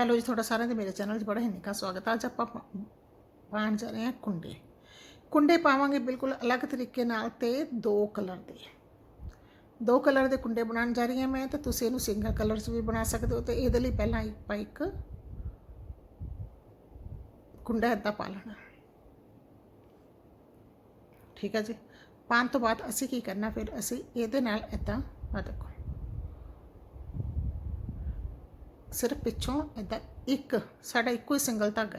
Hello ਜੀ ਤੁਹਾਡਾ ਸਾਰਿਆਂ ਦੇ ਮੇਰੇ ਚੈਨਲ 'ਚ ਬੜਾ ਹੀ ਨਿੱਘਾ ਸਵਾਗਤ ਹੈ। ਅੱਜ ਆਪਾਂ ਪਾ- ਪਾਉਣ ਜਾ ਰਹੇ ਹਾਂ ਕੁੰਡੇ। ਕੁੰਡੇ ਪਾਵਾਂਗੇ ਬਿਲਕੁਲ ਅਲੱਗ ਤਰੀਕੇ ਨਾਲ ਤੇ ਦੋ ਕਲਰ ਦੇ। ਦੋ ਕਲਰ ਦੇ ਕੁੰਡੇ ਬਣਾਉਣ ਜਾ ਰਹੀ ਹਾਂ ਮੈਂ ਤੇ ਤੁਸੀਂ ਇਹਨੂੰ ਸਿੰਗਲ ਕਲਰ 'ਚ ਵੀ ਬਣਾ ਸਕਦੇ ਹੋ ਤੇ ਇਹਦੇ ਲਈ ਪਹਿਲਾਂ ਆਪਾਂ ਇੱਕ ਕੁੰਡਾ ਇੱਦਾਂ ਪਾ ਲੈਣਾ। ਠੀਕ ਹੈ ਜੀ? ਪਾਉਣ ਤੋਂ ਬਾਅਦ ਅਸੀਂ ਕੀ ਕਰਨਾ, ਫਿਰ ਅਸੀਂ ਇਹਦੇ ਨਾਲ ਇੱਦਾਂ ਆ ਦੇਖੋ। ਸਿਰਫ ਪਿੱਛੋਂ ਇਦਾਂ ਇੱਕ ਸਾਡਾ ਇੱਕੋ ਹੀ ਸਿੰਗਲ ਧਾਗਾ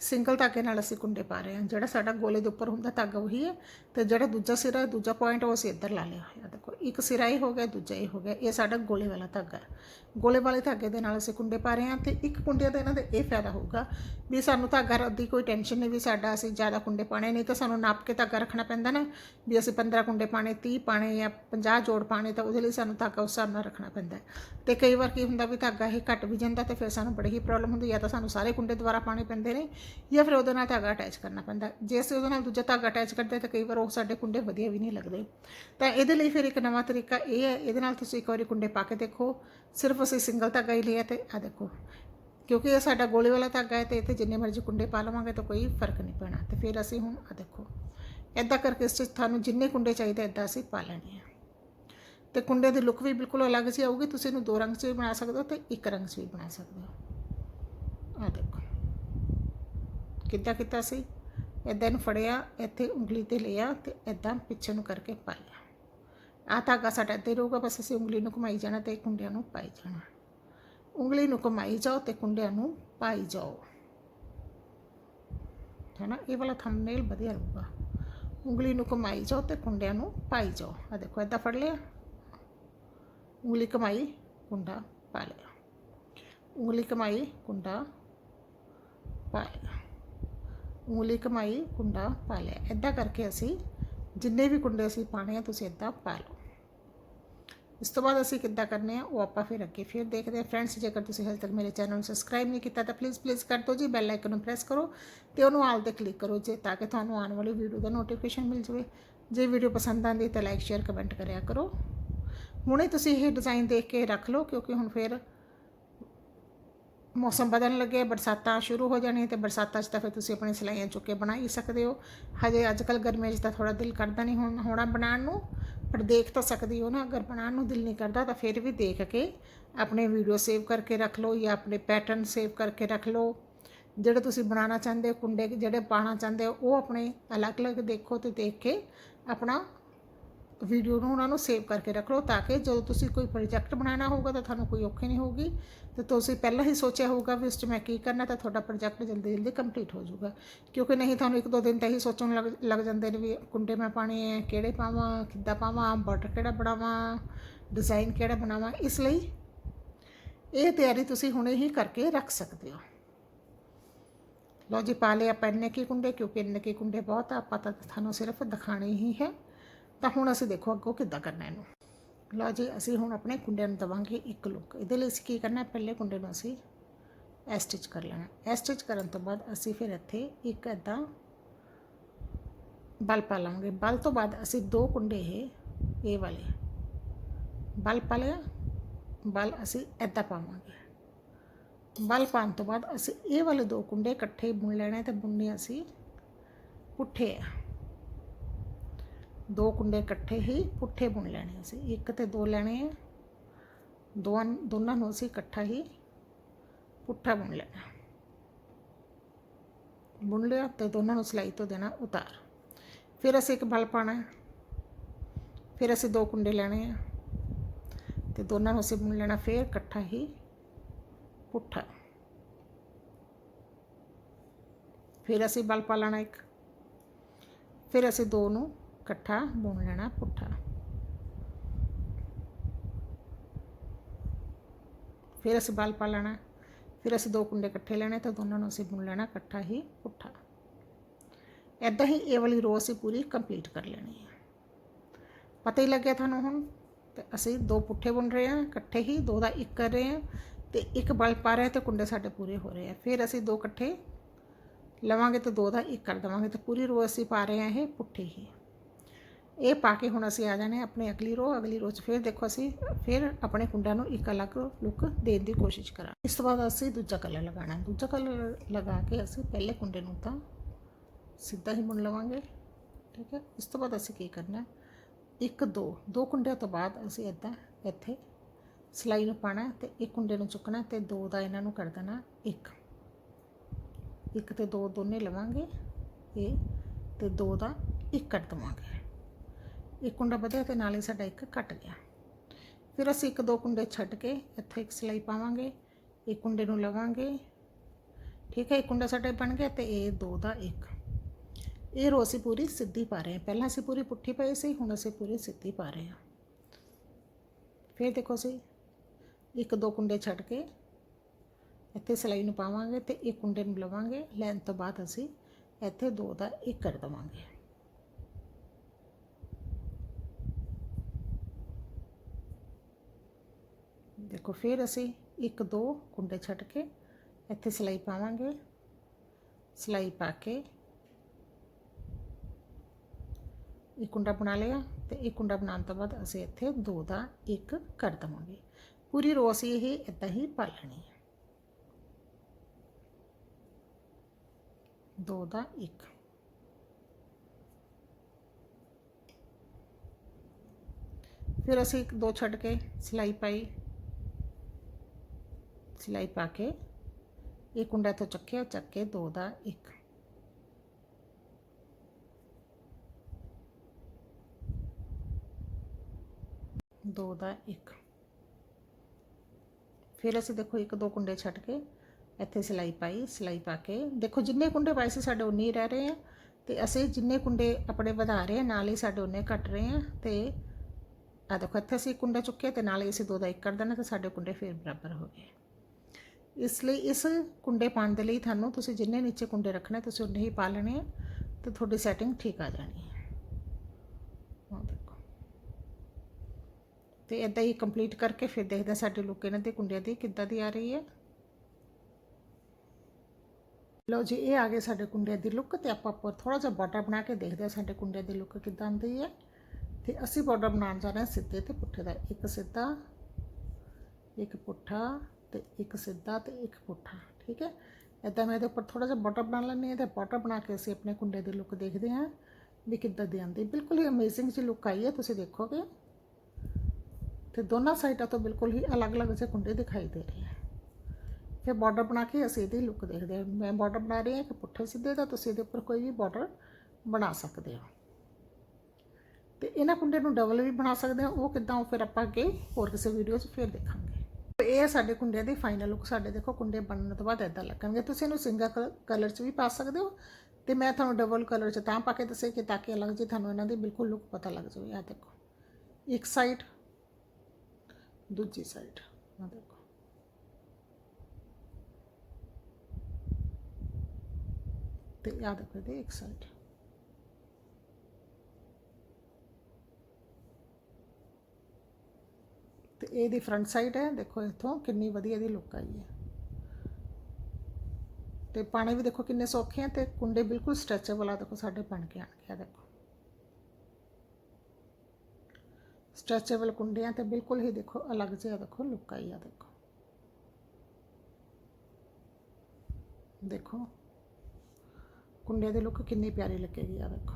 ਸਿੰਗਲ ਧਾਗੇ ਨਾਲ ਅਸੀਂ ਕੁੰਡੇ ਪਾ ਰਹੇ ਹਾਂ। ਜਿਹੜਾ ਸਾਡਾ ਗੋਲੇ ਦੇ ਉੱਪਰ ਹੁੰਦਾ ਧਾਗਾ ਉਹੀ ਹੈ ਤੇ ਜਿਹੜਾ ਦੂਜਾ ਸਿਰਾ ਹੈ, ਦੂਜਾ ਪੁਆਇੰਟ ਉਹ ਅਸੀਂ ਇੱਧਰ ਲਾ ਲਿਆ ਹੋਇਆ। ਦੇਖੋ, ਇੱਕ ਸਿਰਾ ਇਹ ਹੋ ਗਿਆ, ਦੂਜਾ ਇਹ ਹੋ ਗਿਆ। ਇਹ ਸਾਡਾ ਗੋਲੇ ਵਾਲਾ ਧਾਗਾ ਹੈ। ਗੋਲੇ ਵਾਲੇ ਧਾਗੇ ਦੇ ਨਾਲ ਅਸੀਂ ਕੁੰਡੇ ਪਾ ਰਹੇ ਹਾਂ ਤੇ ਇੱਕ ਕੁੰਡੇ ਦਾ ਇਹਨਾਂ ਦਾ ਇਹ ਫਾਇਦਾ ਹੋਊਗਾ ਵੀ ਸਾਨੂੰ ਧਾਗਾ ਦੀ ਕੋਈ ਟੈਨਸ਼ਨ ਨਹੀਂ ਵੀ ਸਾਡਾ ਅਸੀਂ ਜ਼ਿਆਦਾ ਕੁੰਡੇ ਪਾਣੇ ਨਹੀਂ ਤਾਂ ਸਾਨੂੰ ਨਾਪ ਕੇ ਧਾਗਾ ਰੱਖਣਾ ਪੈਂਦਾ ਨਾ ਵੀ ਅਸੀਂ 15 ਕੁੰਡੇ ਪਾਣੇ 30 ਪਾਣੇ ਜਾਂ 50 ਜੋੜ ਪਾਣੇ ਤਾਂ ਉਹਦੇ ਲਈ ਸਾਨੂੰ ਧਾਗਾ ਉਸ ਹਿਸਾਬ ਨਾਲ ਰੱਖਣਾ ਪੈਂਦਾ ਹੈ। ਤੇ ਕਈ ਵਾਰ ਕੀ ਹੁੰਦਾ ਵੀ ਧਾਗਾ ਇਹ ਘਟ ਵੀ ਜਾਂਦਾ ਤੇ ਫਿਰ ਸਾਨੂੰ ਬੜੀ ਹੀ ਪ੍ਰੋਬਲਮ ਹੁੰਦੀ ਜਾਂ ਤਾਂ ਸਾਨੂੰ ਸਾਰੇ ਕੁੰਡੇ ਦੁਬਾਰਾ ਪਾਣੇ ਪੈਂਦੇ ਨੇ ਜਾਂ ਫਿਰ ਉਹਦੇ ਨਾਲ ਧਾਗਾ ਅਟੈਚ ਕਰਨਾ ਪੈਂਦਾ। ਜੇ ਅਸੀਂ ਉਹਦੇ ਨਾਲ ਦੂਜਾ ਧਾਗਾ ਅਟੈਚ ਕਰਦੇ ਤਾਂ ਕਈ ਵਾਰ ਉਹ ਸਾਡੇ ਕੁੰਡੇ ਵਧੀਆ ਵੀ ਨਹੀਂ ਲੱਗਦੇ। ਤਾਂ ਇਹਦੇ ਲਈ ਫਿਰ ਇੱਕ ਨਵਾਂ ਤਰੀਕਾ ਇਹ ਹੈ, ਇਹਦੇ ਨਾਲ ਤੁਸੀਂ ਇੱਕ ਵਾਰੀ ਕੁੰਡੇ ਪਾ ਕੇ ਦੇਖੋ। ਸਿਰਫ ਅਸੀਂ ਸਿੰਗਲ ਧਾਗਾ ਹੀ ਲਿਆ ਤੇ ਆ ਦੇਖੋ। ਕਿਉਂਕਿ ਇਹ ਸਾਡਾ ਗੋਲੇ ਵਾਲਾ ਧਾਗਾ ਹੈ ਤੇ ਇੱਥੇ ਜਿੰਨੇ ਮਰਜ਼ੀ ਕੁੰਡੇ ਪਾ ਲਵਾਂਗੇ ਤਾਂ ਕੋਈ ਫ਼ਰਕ ਨਹੀਂ ਪੈਣਾ। ਤੇ ਫਿਰ ਅਸੀਂ ਹੁਣ ਆ ਦੇਖੋ। ਐਦਾਂ ਕਰਕੇ ਇਸ 'ਚ ਤੁਹਾਨੂੰ ਜਿੰਨੇ ਕੁੰਡੇ ਚਾਹੀਦੇ ਐਦਾਂ ਅਸੀਂ ਪਾ ਲੈਣੇ ਆ। ਤੇ ਕੁੰਡੇ ਦੀ ਲੁੱਕ ਵੀ ਬਿਲਕੁਲ ਅਲੱਗ ਸੀ ਆਊਗੀ, ਤੁਸੀਂ ਇਹਨੂੰ ਦੋ ਰੰਗ 'ਚ ਵੀ ਬਣਾ ਸਕਦੇ ਹੋ ਤੇ ਇੱਕ ਰੰਗ 'ਚ ਵੀ ਬਣਾ ਸਕਦੇ ਹੋ। ਆ ਦੇਖੋ। ਕਿੱਦਾਂ ਕੀਤਾ ਸੀ? ਐਦਾਂ ਨੂੰ ਫੜਿਆ, ਇੱਥੇ ਉਂਗਲੀ ਤੇ ਲਿਆ ਤੇ ਐਦਾਂ ਪਿੱਛੇ ਨੂੰ ਕਰਕੇ ਪਾਇਆ। ਆ ਧਾਗਾ ਸਾਡਾ ਇੱਥੇ ਰਹੂਗਾ, ਬਸ ਅਸੀਂ ਉਂਗਲੀ ਨੂੰ ਘੁਮਾਈ ਜਾਣਾ ਤੇ ਕੁੰਡਿਆਂ ਨੂੰ ਪਾਈ ਜਾਣਾ। ਉਂਗਲੀ ਨੂੰ ਘੁਮਾਈ ਜਾਓ ਤੇ ਕੁੰਡਿਆਂ ਨੂੰ ਪਾਈ ਜਾਓ। ਹੈ ਨਾ ਇਹ ਵਾਲਾ ਥੰਬਨੇਲ ਵਧੀਆ ਰਹੂਗਾ। ਉਂਗਲੀ ਨੂੰ ਘੁਮਾਈ ਜਾਓ ਤੇ ਕੁੰਡਿਆਂ ਨੂੰ ਪਾਈ ਜਾਓ। ਆ ਦੇਖੋ, ਏਦਾਂ ਫੜ ਲਿਆ। ਉਂਗਲੀ ਘੁਮਾਈ, ਕੁੰਡਾ ਪਾ ਲਿਆ। ਉਂਗਲੀ ਘੁਮਾਈ, ਕੁੰਡਾ ਪਾ ਲਿਆ। ਉਂਗਲੀ ਕਮਾਈ, ਕੁੰਡਾ ਪਾ ਲਿਆ। ਏਦਾਂ ਕਰਕੇ ਅਸੀਂ ਜਿੰਨੇ ਵੀ ਕੁੰਡੇ ਅਸੀਂ ਪਾਣੇ ਆ, ਤੁਸੀਂ ਏਦਾਂ ਪਾ ਲਓ। ਇਸ ਤੋਂ ਬਾਅਦ ਅਸੀਂ ਕਿੱਦਾਂ ਕਰਨੇ ਆ, ਉਹ ਆਪਾਂ ਫਿਰ ਅੱਗੇ ਫਿਰ ਦੇਖਦੇ ਹਾਂ ਫਰੈਂਡਸ, ਜੇਕਰ ਤੁਸੀਂ ਹਜੇ ਤੱਕ ਮੇਰੇ ਚੈਨਲ ਨੂੰ ਸਬਸਕ੍ਰਾਈਬ ਨਹੀਂ ਕੀਤਾ, ਤਾਂ ਪਲੀਜ਼ ਪਲੀਜ਼ ਕਰ ਦਿਓ ਜੀ। ਬੈਲ ਆਈਕਨ ਨੂੰ ਪ੍ਰੈਸ ਕਰੋ ਤੇ ਉਹਨੂੰ ਆਲ ਤੇ ਕਲਿੱਕ ਕਰੋ ਜੇ, ਤਾਂ ਕਿ ਤੁਹਾਨੂੰ ਆਉਣ ਵਾਲੀ ਵੀਡੀਓ ਦਾ ਨੋਟੀਫਿਕੇਸ਼ਨ ਮਿਲ ਜਾਵੇ। ਜੇ ਵੀਡੀਓ ਪਸੰਦ ਆਉਂਦੀ ਤਾਂ ਲਾਈਕ ਸ਼ੇਅਰ ਕਮੈਂਟ ਕਰਿਆ ਕਰੋ। ਹੁਣੇ ਤੁਸੀਂ ਇਹ ਡਿਜ਼ਾਈਨ ਦੇਖ ਕੇ ਰੱਖ ਲਓ, ਕਿਉਂਕਿ ਹੁਣ ਫਿਰ ਮੌਸਮ ਬਦਲਣ ਲੱਗੇ, ਬਰਸਾਤਾਂ ਸ਼ੁਰੂ ਹੋ ਜਾਣੀਆਂ ਤੇ ਬਰਸਾਤਾਂ 'ਚ ਤਾਂ ਫਿਰ ਤੁਸੀਂ ਆਪਣੀ ਸਿਲਾਈਆਂ ਚੁੱਕ ਕੇ ਬਣਾ ਹੀ ਸਕਦੇ ਹੋ। ਹਜੇ ਅੱਜ ਕੱਲ ਗਰਮੀਆਂ 'ਚ ਤਾਂ ਥੋੜਾ ਦਿਲ ਕਰਦਾ ਨਹੀਂ ਹੁਣ, ਹੋਣਾ ਬਣਾਉਣ ਨੂੰ, ਪਰ ਦੇਖ ਤਾਂ ਸਕਦੀ ਹੋ ਨਾ, ਅਗਰ ਬਣਾਉਣ ਨੂੰ ਦਿਲ ਨਹੀਂ ਕਰਦਾ ਤਾਂ ਫਿਰ ਵੀ ਦੇਖ ਕੇ ਆਪਣੇ ਵੀਡੀਓ ਸੇਵ ਕਰਕੇ ਰੱਖ ਲਓ ਜਾਂ ਆਪਣੇ ਪੈਟਰਨ ਸੇਵ ਕਰਕੇ ਰੱਖ ਲਓ। ਜਿਹੜੇ ਤੁਸੀਂ ਬਣਾਉਣਾ ਚਾਹੁੰਦੇ ਹੋ, ਕੁੰਡੇ ਜਿਹੜੇ ਪਾਣਾ ਚਾਹੁੰਦੇ ਹੋ, ਉਹ ਆਪਣੇ ਅਲੱਗ-ਅਲੱਗ ਦੇਖੋ ਤੇ ਦੇਖ ਕੇ ਆਪਣਾ ਵੀਡੀਓ ਨੂੰ ਉਹਨਾਂ ਨੂੰ ਸੇਵ ਕਰਕੇ ਰੱਖ ਲਓ ਤਾਂ ਕਿ ਜਦੋਂ ਤੁਸੀਂ ਕੋਈ ਪ੍ਰੋਜੈਕਟ ਬਣਾਉਣਾ ਹੋਊਗਾ ਤਾਂ ਤੁਹਾਨੂੰ ਕੋਈ ਔਖੀ ਨਹੀਂ ਹੋਊਗੀ। ਤੇ ਤੁਸੀਂ ਪਹਿਲਾਂ ਹੀ ਸੋਚਿਆ ਹੋਊਗਾ ਵੀ ਇਸ 'ਚ ਮੈਂ ਕੀ ਕਰਨਾ ਤਾਂ ਤੁਹਾਡਾ ਪ੍ਰੋਜੈਕਟ ਜਲਦੀ ਜਲਦੀ ਕੰਪਲੀਟ ਹੋ ਜਾਊਗਾ। ਕਿਉਂਕਿ ਨਹੀਂ ਤੁਹਾਨੂੰ ਇੱਕ ਦੋ ਦਿਨ ਤਾਂ ਹੀ ਸੋਚਣ ਲੱਗ ਲੱਗ ਜਾਂਦੇ ਨੇ ਵੀ ਕੁੰਡੇ ਮੈਂ ਪਾਣੇ ਹੈ ਕਿਹੜੇ ਪਾਵਾਂ, ਕਿੱਦਾਂ ਪਾਵਾਂ ਬਾਰਡਰ ਕਿਹੜਾ ਬਣਾਵਾਂ ਡਿਜ਼ਾਈਨ ਕਿਹੜਾ ਬਣਾਵਾਂ, ਇਸ ਲਈ ਇਹ ਤਿਆਰੀ ਤੁਸੀਂ ਹੁਣੇ ਹੀ ਕਰਕੇ ਰੱਖ ਸਕਦੇ ਹੋ। ਲਓ ਜੀ, ਪਾ ਲਿਆ ਆਪਾਂ ਇੰਨੇ ਕੀ ਕੁੰਡੇ ਕਿਉਂਕਿ ਇੰਨੇ ਕੀ ਕੁੰਡੇ ਬਹੁਤ ਆ, ਆਪਾਂ ਤਾਂ ਤੁਹਾਨੂੰ ਸਿਰਫ ਦਿਖਾਣੇ ਹੀ ਹੈ। ਤਾਂ ਹੁਣ ਅਸੀਂ ਦੇਖੋ ਅੱਗੋਂ ਕਿੱਦਾਂ ਕਰਨਾ ਇਹਨੂੰ। ਲਓ ਜੀ, ਅਸੀਂ ਹੁਣ ਆਪਣੇ ਕੁੰਡਿਆਂ ਨੂੰ ਦਵਾਂਗੇ ਇੱਕ ਲੁੱਕ। ਇਹਦੇ ਲਈ ਅਸੀਂ ਕੀ ਕਰਨਾ ਹੈ ਪਹਿਲੇ ਕੁੰਡੇ ਨੂੰ ਅਸੀਂ ਐ ਸਟਿਚ ਕਰ ਲੈਣਾ। ਐ ਸਟਿਚ ਕਰਨ ਤੋਂ ਬਾਅਦ ਅਸੀਂ ਫਿਰ ਇੱਥੇ ਇੱਕ ਐਦਾਂ ਬਲ ਪਾ ਲਾਂਗੇ। ਬਲ ਤੋਂ ਬਾਅਦ ਅਸੀਂ ਦੋ ਕੁੰਡੇ ਇਹ ਇਹ ਵਾਲੇ। ਬਲ ਪਾ ਲਿਆ ਬਲ ਅਸੀਂ ਐਦਾਂ ਪਾਵਾਂਗੇ। ਬਲ ਪਾਉਣ ਤੋਂ ਬਾਅਦ ਅਸੀਂ ਇਹ ਵਾਲੇ ਦੋ ਕੁੰਡੇ ਇਕੱਠੇ ਬੁਣ ਲੈਣੇ ਤੇ ਬੁਣਨੇ ਅਸੀਂ ਪੁੱਠੇ ਆ। ਦੋ ਕੁੰਡੇ ਇਕੱਠੇ ਹੀ ਪੁੱਠੇ ਬੁਣ ਲੈਣੇ ਅਸੀਂ, ਇੱਕ ਤੇ ਦੋ ਲੈਣੇ ਆ, ਦੋਵਾਂ ਦੋਨਾਂ ਨੂੰ ਅਸੀਂ ਇਕੱਠਾ ਹੀ ਪੁੱਠਾ ਬੁਣ ਲੈਣਾ। ਬੁਣ ਲਿਆ ਤੇ ਦੋਨਾਂ ਨੂੰ ਸਿਲਾਈ ਤੋਂ ਦੇਣਾ ਉਤਾਰ। ਫਿਰ ਅਸੀਂ ਇੱਕ ਬਲ ਪਾਣਾ ਫਿਰ ਅਸੀਂ ਦੋ ਕੁੰਡੇ ਲੈਣੇ ਆ ਤੇ ਦੋਨਾਂ ਨੂੰ ਅਸੀਂ ਬੁਣ ਲੈਣਾ ਫਿਰ ਇਕੱਠਾ ਹੀ ਪੁੱਠਾ। ਫਿਰ ਅਸੀਂ ਬਲ ਪਾ ਲੈਣਾ ਇੱਕ। ਫਿਰ ਅਸੀਂ ਦੋ ਨੂੰ ਇਕੱਠਾ ਬੁਣ ਲੈਣਾ ਪੁੱਠਾ। ਫਿਰ ਅਸੀਂ ਬਲ ਪਾ ਲੈਣਾ। ਫਿਰ ਅਸੀਂ ਦੋ ਕੁੰਡੇ ਇਕੱਠੇ ਲੈਣੇ ਤਾਂ ਦੋਨਾਂ ਨੂੰ ਅਸੀਂ ਬੁਣ ਲੈਣਾ ਇਕੱਠਾ ਹੀ ਪੁੱਠਾ। ਐਦਾਂ ਹੀ ਇਹ ਵਾਲੀ ਰੋ ਅਸੀਂ ਪੂਰੀ ਕੰਪਲੀਟ ਕਰ ਲੈਣੀ ਹੈ ਪਤਾ ਹੀ ਲੱਗਿਆ ਤੁਹਾਨੂੰ ਹੁਣ ਤੇ ਅਸੀਂ ਦੋ ਪੁੱਠੇ ਬੁਣ ਰਹੇ ਹਾਂ ਇਕੱਠੇ ਹੀ ਦੋ ਦਾ ਇੱਕ ਕਰ ਰਹੇ ਹਾਂ ਤੇ ਇੱਕ ਬਲ ਪਾ ਰਹੇ ਹਾਂ ਤੇ ਕੁੰਡੇ ਸਾਡੇ ਪੂਰੇ ਹੋ ਰਹੇ ਆ। ਫਿਰ ਅਸੀਂ ਦੋ ਇਕੱਠੇ ਲਵਾਂਗੇ ਤੇ ਦੋ ਦਾ ਇੱਕ ਕਰ ਦੇਵਾਂਗੇ ਤੇ ਪੂਰੀ ਰੋ ਅਸੀਂ ਪਾ ਰਹੇ ਹਾਂ ਇਹ ਪੁੱਠੇ ਹੀ। ਇਹ ਪਾ ਕੇ ਹੁਣ ਅਸੀਂ ਆ ਜਾਣੇ ਆਪਣੇ ਅਗਲੀ ਰੋ ਅਗਲੀ ਰੋ 'ਚ ਫਿਰ ਦੇਖੋ ਅਸੀਂ, ਫਿਰ ਆਪਣੇ ਕੁੰਡਿਆਂ ਨੂੰ ਇੱਕ ਅਲੱਗ ਲੁੱਕ ਦੇਣ ਦੀ ਕੋਸ਼ਿਸ਼ ਕਰਾਂਗੇ। ਇਸ ਤੋਂ ਬਾਅਦ ਅਸੀਂ ਦੂਜਾ ਕਲਰ ਲਗਾਉਣਾ ਦੂਜਾ ਕਲਰ ਲਗਾ ਕੇ ਅਸੀਂ ਪਹਿਲੇ ਕੁੰਡੇ ਨੂੰ ਤਾਂ ਸਿੱਧਾ ਹੀ ਬੁਣ ਲਵਾਂਗੇ, ਠੀਕ ਹੈ? ਇਸ ਤੋਂ ਬਾਅਦ ਅਸੀਂ ਕੀ ਕਰਨਾ ਇੱਕ, ਦੋ ਦੋ ਕੁੰਡਿਆਂ ਤੋਂ ਬਾਅਦ ਅਸੀਂ ਇਦਾਂ ਇੱਥੇ ਸਲਾਈ ਨੂੰ ਪਾਣਾ ਹੈ ਤੇ ਇੱਕ ਕੁੰਡੇ ਨੂੰ ਚੁੱਕਣਾ ਤੇ ਦੋ ਦਾ ਇਹਨਾਂ ਨੂੰ ਕਰ ਦੇਣਾ ਇੱਕ। ਇੱਕ ਤੇ ਦੋ ਦੋਨੇ ਲਵਾਂਗੇ, ਇਹ ਤੇ ਦੋ ਦਾ ਇੱਕ ਕੱਟ ਦਵਾਂਗੇ। ਇੱਕ ਕੁੰਡਾ ਵਧਿਆ ਤੇ ਨਾਲ ਹੀ ਸਾਡਾ ਇੱਕ ਕੱਟ ਗਿਆ। ਫਿਰ ਅਸੀਂ ਇੱਕ ਦੋ ਕੁੰਡੇ ਛੱਡ ਕੇ ਇੱਥੇ ਇੱਕ ਸਲਾਈ ਪਾਵਾਂਗੇ, ਇੱਕ ਕੁੰਡੇ ਨੂੰ ਲਵਾਂਗੇ। ਠੀਕ ਹੈ, ਇੱਕ ਕੁੰਡਾ ਸਾਡਾ ਬਣ ਗਿਆ ਤੇ ਇਹ ਦੋ ਦਾ ਇੱਕ। ਇਹ ਰੋ ਅਸੀਂ ਪੂਰੀ ਸਿੱਧੀ ਪਾ ਰਹੇ ਹਾਂ। ਪਹਿਲਾਂ ਅਸੀਂ ਪੂਰੀ ਪੁੱਠੀ ਪਾਈ ਸੀ, ਹੁਣ ਅਸੀਂ ਪੂਰੀ ਸਿੱਧੀ ਪਾ ਰਹੇ ਹਾਂ। ਫਿਰ ਦੇਖੋ ਅਸੀਂ ਇੱਕ ਦੋ ਕੁੰਡੇ ਛੱਡ ਕੇ ਇੱਥੇ ਸਲਾਈ ਨੂੰ ਪਾਵਾਂਗੇ ਤੇ ਇੱਕ ਕੁੰਡੇ ਨੂੰ ਲਵਾਂਗੇ। ਲੈਣ ਤੋਂ ਬਾਅਦ ਅਸੀਂ ਇੱਥੇ ਦੋ ਦਾ ਇੱਕ ਕਰ ਦਵਾਂਗੇ। ਦੇਖੋ ਫਿਰ ਅਸੀਂ ਇੱਕ ਦੋ ਕੁੰਡੇ ਛੱਡ ਕੇ ਇੱਥੇ ਸਲਾਈ ਪਾਵਾਂਗੇ। ਸਲਾਈ ਪਾ ਕੇ ਇੱਕ ਕੁੰਡਾ ਬਣਾ ਲਿਆ ਤੇ ਇੱਕ ਕੁੰਡਾ ਬਣਾਉਣ ਤੋਂ ਬਾਅਦ ਅਸੀਂ ਇੱਥੇ ਦੋ ਦਾ ਇੱਕ ਕਰ ਦਵਾਂਗੇ। ਪੂਰੀ ਰੋ ਅਸੀਂ ਇਹ ਇਦਾਂ ਹੀ ਪਾ ਲੈਣੀ ਹੈ। ਦੋ ਦਾ ਇੱਕ। ਫਿਰ ਅਸੀਂ ਇੱਕ ਦੋ ਛੱਡ ਕੇ ਸਿਲਾਈ ਪਾਈ। ਸਿਲਾਈ ਪਾ ਕੇ, ਇਹ ਕੁੰਡਾ ਤੋਂ ਚੱਕਿਆ, ਚੱਕ ਕੇ ਦੋ ਦਾ ਇੱਕ। ਦੋ ਦਾ ਇੱਕ। ਫਿਰ ਅਸੀਂ ਦੇਖੋ ਇੱਕ ਦੋ ਕੁੰਡੇ ਛੱਡ ਕੇ ਇੱਥੇ ਸਿਲਾਈ ਪਾਈ, ਸਿਲਾਈ ਪਾ ਕੇ। ਦੇਖੋ ਜਿੰਨੇ ਕੁੰਡੇ ਪਾਏ ਸੀ ਸਾਡੇ ਉਨੇ ਹੀ ਰਹਿ ਰਹੇ ਆ ਤੇ ਅਸੀਂ ਜਿੰਨੇ ਕੁੰਡੇ ਆਪਣੇ ਵਧਾ ਰਹੇ ਆ, ਨਾਲ ਹੀ ਸਾਡੇ ਉਨੇ ਘਟ ਰਹੇ ਆ ਤੇ ਆ ਦੇਖੋ ਇੱਥੇ ਅਸੀਂ ਕੁੰਡਾ ਚੁੱਕਿਆ ਤੇ ਨਾਲ ਹੀ ਅਸੀਂ ਦੋ ਦਾ ਇੱਕ ਕਰ ਦੇਣਾ ਤੇ ਸਾਡੇ ਕੁੰਡੇ ਫੇਰ ਬਰਾਬਰ ਹੋ ਗਏ। ਇਸ ਲਈ ਇਸ ਕੁੰਡੇ ਪਾਉਣ ਦੇ ਲਈ ਤੁਹਾਨੂੰ ਤੁਸੀਂ ਜਿੰਨੇ ਨੀਚੇ ਕੁੰਡੇ ਰੱਖਣੇ, ਤੁਸੀਂ ਉਨੇ ਹੀ ਪਾ ਲੈਣੇ ਆ ਤੇ ਤੁਹਾਡੀ ਸੈਟਿੰਗ ਠੀਕ ਆ ਜਾਣੀ ਹੈ ਆਹ ਦੇਖੋ। ਤੇ ਇਦਾਂ ਹੀ ਕੰਪਲੀਟ ਕਰਕੇ ਫਿਰ ਦੇਖਦੇ ਹਾਂ ਸਾਡੇ ਲੁੱਕ ਇਹਨਾਂ ਦੇ ਕੁੰਡਿਆਂ ਦੀ ਕਿੱਦਾਂ ਦੀ ਆ ਰਹੀ ਹੈ। ਲਓ ਜੀ, ਇਹ ਆ ਗਏ ਸਾਡੇ ਕੁੰਡਿਆਂ ਦੀ ਲੁੱਕ ਤੇ ਆਪਾਂ ਉੱਪਰ ਥੋੜਾ ਜਿਹਾ ਬਾਰਡਰ ਬਣਾ ਕੇ ਦੇਖਦੇ ਹਾਂ ਸਾਡੇ ਕੁੰਡਿਆਂ ਦੀ ਲੁੱਕ ਕਿੱਦਾਂ ਆਉਂਦੀ ਹੈ। ਤੇ ਅਸੀਂ ਬਾਰਡਰ ਬਣਾਉਣ ਜਾ ਰਹੇ ਹਾਂ ਸਿੱਧੇ ਤੇ ਪੁੱਠੇ ਦਾ ਇੱਕ ਸਿੱਧਾ, ਇੱਕ ਪੁੱਠਾ ਤੇ ਇੱਕ ਸਿੱਧਾ ਤੇ ਇੱਕ ਪੁੱਠਾ ਠੀਕ ਹੈ? ਇਦਾਂ ਮੈਂ ਇਹਦੇ ਉੱਪਰ ਥੋੜਾ ਜਿਹਾ ਬਾਰਡਰ ਬਣਾ ਲੈਂਦੀ ਹਾਂ ਤੇ ਬਾਰਡਰ ਬਣਾ ਕੇ ਅਸੀਂ ਆਪਣੇ ਕੁੰਡੇ ਦੀ ਲੁੱਕ ਦੇਖਦੇ ਹਾਂ ਵੀ ਕਿੱਦਾਂ ਦੀ ਆਉਂਦੀ। ਬਿਲਕੁਲ ਹੀ ਅਮੇਜ਼ਿੰਗ ਜਿਹੀ ਲੁੱਕ ਆਈ ਹੈ, ਤੁਸੀਂ ਦੇਖੋਗੇ। ਤੇ ਦੋਨਾਂ ਸਾਈਡਾਂ ਤੋਂ ਬਿਲਕੁਲ ਹੀ ਅਲੱਗ-ਅਲੱਗ ਜਿਹੇ ਕੁੰਡੇ ਦਿਖਾਈ ਦੇ ਰਹੇ ਹੈ ਫਿਰ ਬਾਰਡਰ ਬਣਾ ਕੇ ਅਸੀਂ ਇਹਦੀ ਲੁੱਕ ਦੇਖਦੇ ਹਾਂ। ਮੈਂ ਬਾਰਡਰ ਬਣਾ ਰਹੀ ਹਾਂ ਕਿ ਪੁੱਠੇ ਸਿੱਧੇ ਦਾ, ਤੁਸੀਂ ਇਹਦੇ ਉੱਪਰ ਕੋਈ ਵੀ ਬਾਰਡਰ ਬਣਾ ਸਕਦੇ ਹੋ। ਤੇ ਇਹਨਾਂ ਕੁੰਡੇ ਨੂੰ ਡਬਲ ਵੀ ਬਣਾ ਸਕਦੇ ਹੋ। ਉਹ ਕਿੱਦਾਂ, ਉਹ ਫਿਰ ਆਪਾਂ ਅੱਗੇ ਹੋਰ ਕਿਸੇ ਵੀਡੀਓ 'ਚ ਫਿਰ ਦੇਖਾਂਗੇ। ਇਹ ਸਾਡੇ ਕੁੰਡਿਆਂ ਦੀ ਫਾਈਨਲ ਲੁੱਕ ਸਾਡੇ ਦੇਖੋ ਕੁੰਡੇ ਬਣਨ ਤੋਂ ਬਾਅਦ ਇਦਾਂ ਲੱਗਣਗੇ। ਤੁਸੀਂ ਇਹਨੂੰ ਸਿੰਗਲ ਕਲਰ 'ਚ ਵੀ ਪਾ ਸਕਦੇ ਹੋ ਤੇ ਮੈਂ ਤੁਹਾਨੂੰ ਡਬਲ ਕਲਰ 'ਚ ਤਾਂ ਪਾ ਕੇ ਦੱਸਿਆ ਕਿ ਤਾਂ ਕਿ ਅਲੱਗ ਜੀ ਤੁਹਾਨੂੰ ਇਹਨਾਂ ਦੀ ਬਿਲਕੁਲ ਲੁੱਕ ਪਤਾ ਲੱਗ ਜਾਵੇ। ਆ ਦੇਖੋ, ਇੱਕ ਸਾਈਡ ਦੂਜੀ ਸਾਈਡ ਆ ਦੇਖੋ। ਤੇ ਆ ਦੇਖੋ ਇਹਦੇ ਇੱਕ ਸਾਈਡ ਤੇ ਇਹਦੀ ਫਰੰਟ ਸਾਈਡ ਹੈ, ਦੇਖੋ ਇੱਥੋਂ ਕਿੰਨੀ ਵਧੀਆ ਇਹਦੀ ਲੁੱਕ ਆਈ ਹੈ। ਤੇ ਪਾਣੇ ਵੀ ਦੇਖੋ ਕਿੰਨੇ ਸੌਖੇ ਆ ਤੇ ਕੁੰਡੇ ਬਿਲਕੁਲ ਸਟ੍ਰੈਚੇਬਲ ਆ, ਦੇਖੋ ਸਾਡੇ ਬਣ ਕੇ ਆਣਗੇ ਆ ਦੇਖੋ। ਸਟ੍ਰੈਚੇਬਲ ਕੁੰਡੇ ਆ ਤੇ ਬਿਲਕੁਲ ਹੀ ਦੇਖੋ ਅਲੱਗ ਜਿਹਾ ਦੇਖੋ ਲੁੱਕ ਆਈ ਆ, ਦੇਖੋ। ਦੇਖੋ ਕੁੰਡੇ ਦੀ ਲੁੱਕ ਕਿੰਨੀ ਪਿਆਰੀ ਲੱਗੇਗੀ ਆ ਦੇਖੋ।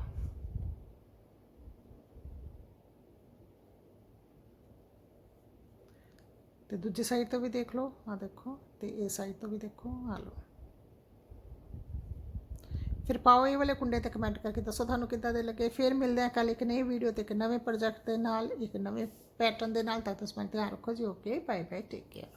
ਤੇ ਦੂਜੀ ਸਾਈਡ ਤੋਂ ਵੀ ਦੇਖ ਲਓ ਆ ਦੇਖੋ, ਤੇ ਇਹ ਸਾਈਡ ਤੋਂ ਵੀ ਦੇਖੋ ਆ ਲਓ। ਫਿਰ ਪਾਓ ਇਹ ਵਾਲੇ ਕੁੰਡੇ ਤੇ ਕਮੈਂਟ ਕਰਕੇ ਦੱਸੋ ਤੁਹਾਨੂੰ ਕਿੱਦਾਂ ਦੇ ਲੱਗੇ। ਫਿਰ ਮਿਲਦੇ ਹਾਂ ਕੱਲ ਇੱਕ ਨਈ ਵੀਡੀਓ ਤੇ, ਇੱਕ ਨਵੇਂ ਪ੍ਰੋਜੈਕਟ ਦੇ ਨਾਲ, ਇੱਕ ਨਵੇਂ ਪੈਟਰਨ ਦੇ ਨਾਲ। ਤਦ ਤੱਕ ਧਿਆਨ ਰੱਖੋ ਜੀ okay bye bye take care